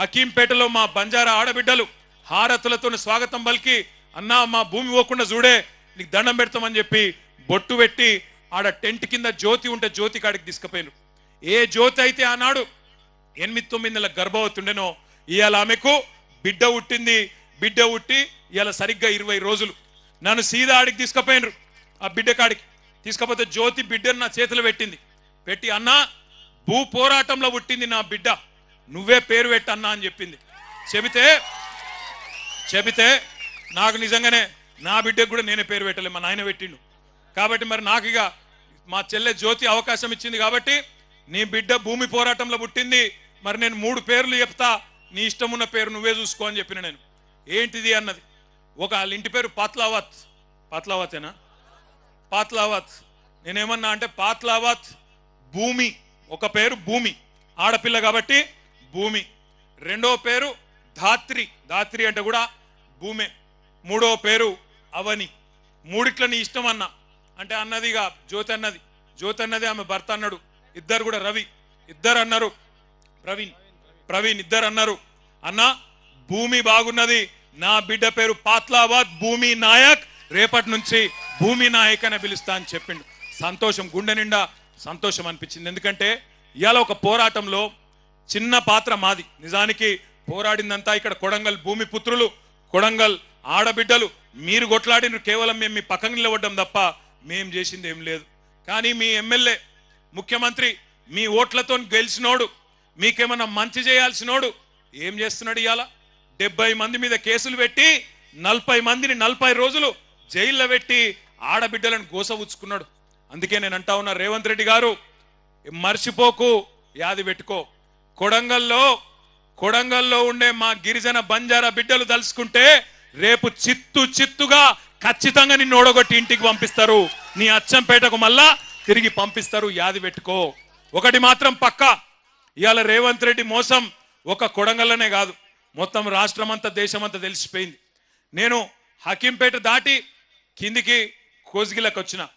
హకీంపేటలో మా బంజారా ఆడబిడ్డలు హారతులతో స్వాగతం పలికి అన్నా మా భూమి పోకుండా చూడే నీకు దండం పెడతామని చెప్పి బొట్టు పెట్టి ఆడ టెంట్ కింద జ్యోతి ఉంటే జ్యోతి కాడికి తీసుకుపోయారు ఏ జ్యోతి అయితే ఆనాడు ఎనిమిది తొమ్మిది నెలల గర్భవతుండెనో ఇవాళ ఆమెకు బిడ్డ పుట్టింది. బిడ్డ పుట్టి ఇవాళ సరిగ్గా ఇరవై రోజులు. నన్ను సీదా ఆడికి తీసుకుపోయినరు ఆ బిడ్డ కాడికి. తీసుకపోతే జ్యోతి బిడ్డను నా చేతిలో పెట్టింది. పెట్టి అన్నా భూ పోరాటంలో పుట్టింది నా బిడ్డ. నువ్వే పేరు పెట్టన్నా అని చెప్పింది. చెబితే చెబితే నాకు నిజంగానే నా బిడ్డకు కూడా నేనే పేరు పెట్టలే మా నాయన పెట్టిండు. కాబట్టి మరి నాకు ఇక మా చెల్లె జ్యోతి అవకాశం ఇచ్చింది కాబట్టి నీ బిడ్డ భూమి పోరాటంలో పుట్టింది. మరి నేను మూడు పేర్లు చెప్తా నీ ఇష్టం ఉన్న పేరు నువ్వే చూసుకో అని చెప్పిన నేను. ఏంటిది అన్నది? ఒక వాళ్ళ ఇంటి పేరు పాత్లావత్. పాత్లావతేనా? పాత్లావత్. నేనేమన్నా అంటే పాత్లావత్ భూమి ఒక పేరు భూమి. ఆడపిల్ల కాబట్టి భూమి. రెండో పేరు ధాత్రి. ధాత్రి అంటే కూడా భూమే. మూడో పేరు అవని. మూడిట్ల నీ ఇష్టం అన్న. అంటే అన్నదిగా జ్యోతి అన్నది. జ్యోతి అన్నది ఆమె భర్త అన్నాడు. ఇద్దరు కూడా రవి. ఇద్దరు అన్నారు. ప్రవీణ్. ప్రవీణ్ ఇద్దరు అన్నారు. అన్న భూమి బాగున్నది. నా బిడ్డ పేరు పాత్లాబాద్. భూమి నాయక్. రేపటి నుంచి భూమి నాయక్ అని పిలుస్తా అని చెప్పిండు. సంతోషం గుండె నిండా సంతోషం అనిపించింది. ఎందుకంటే ఇవాళ ఒక పోరాటంలో చిన్న పాత్ర మాది. నిజానికి పోరాడిందంతా ఇక్కడ కొడంగల్ భూమి పుత్రులు కొడంగల్ ఆడబిడ్డలు. మీరు కొట్లాడిన కేవలం మేము మీ పక్కన నిలబడ్డం తప్ప మేం చేసింది ఏం లేదు. కానీ మీ ఎమ్మెల్యే ముఖ్యమంత్రి మీ ఓట్లతో గెలిచినోడు మీకేమన్నా మంచి చేయాల్సినోడు ఏం చేస్తున్నాడు ఇవాళ డెబ్బై మంది మీద కేసులు పెట్టి నలభై మందిని నలభై రోజులు జైల్లో పెట్టి ఆడబిడ్డలను గోసవుచ్చుకున్నాడు అందుకే నేను అంటా ఉన్నా రేవంత్ రెడ్డి గారు మర్చిపోకు యాది పెట్టుకో. కొడంగల్లో కొడంగల్లో ఉండే మా గిరిజన బంజారా బిడ్డలు తలుసుకుంటే రేపు చిత్తు చిత్తుగా ఖచ్చితంగా నిన్ను ఓడగొట్టి ఇంటికి పంపిస్తారు. నీ అచ్చంపేటకు మళ్ళా తిరిగి పంపిస్తారు. యాది పెట్టుకో. ఒకటి మాత్రం పక్క. ఇవాళ రేవంత్ రెడ్డి మోసం ఒక కొడంగల్లోనే కాదు. మొత్తం రాష్ట్రం అంతా దేశమంతా తెలిసిపోయింది. నేను హకీంపేట దాటి కిందికి కోజ్గిలకు వచ్చిన.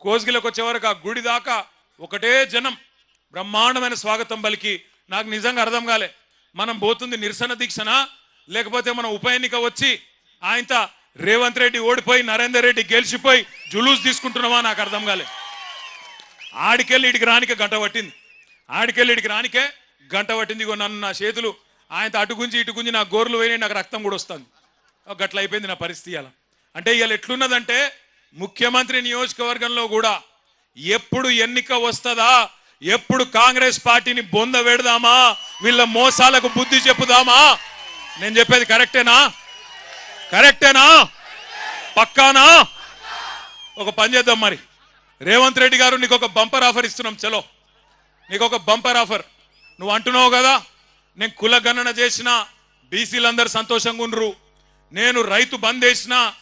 కోజ్గిలకు వచ్చే వరకు ఆ గుడి దాకా ఒకటే జనం బ్రహ్మాండమైన స్వాగతం పలికి నాకు నిజంగా అర్థం కాలే. మనం పోతుంది నిరసన దీక్షనా లేకపోతే మనం ఉప ఎన్నిక వచ్చి ఆయనత రేవంత్ రెడ్డి ఓడిపోయి నరేందర్ రెడ్డి గెలిచిపోయి జులూస్ తీసుకుంటున్నావా నాకు అర్థం కాలే. ఆడికెళ్ళి ఇడికి రానికే గంట పట్టింది. ఆడికెళ్ళి ఇడికి రానికే గంట పట్టింది. ఇగో నన్ను నా చేతులు ఆయన అటు గుంజి ఇటు గుంజి నా గోర్లు పోయినాయి నాకు రక్తం కూడా వస్తుంది. గట్ల అయిపోయింది నా పరిస్థితి అలా. అంటే ఇవాళ ఎట్లున్నదంటే ముఖ్యమంత్రి నియోజకవర్గంలో కూడా ఎప్పుడు ఎన్నిక వస్తుందా ఎప్పుడు కాంగ్రెస్ పార్టీని బొంద పెడదామా? వీళ్ళ మోసాలకు బుద్ధి చెప్పుదామా? నేను చెప్పేది కరెక్టేనా? కరెక్టేనా? పక్కానా? ఒక పని చేద్దాం మరి. రేవంత్ రెడ్డి గారు నీకు ఒక బంపర్ ఆఫర్ ఇస్తున్నాం చలో. నీకు ఒక బంపర్ ఆఫర్. నువ్వు అంటున్నావు కదా నేను కుల గణన చేసిన బీసీలందరూ సంతోషంగా ఉండరు. నేను రైతు బంద్ చేసినా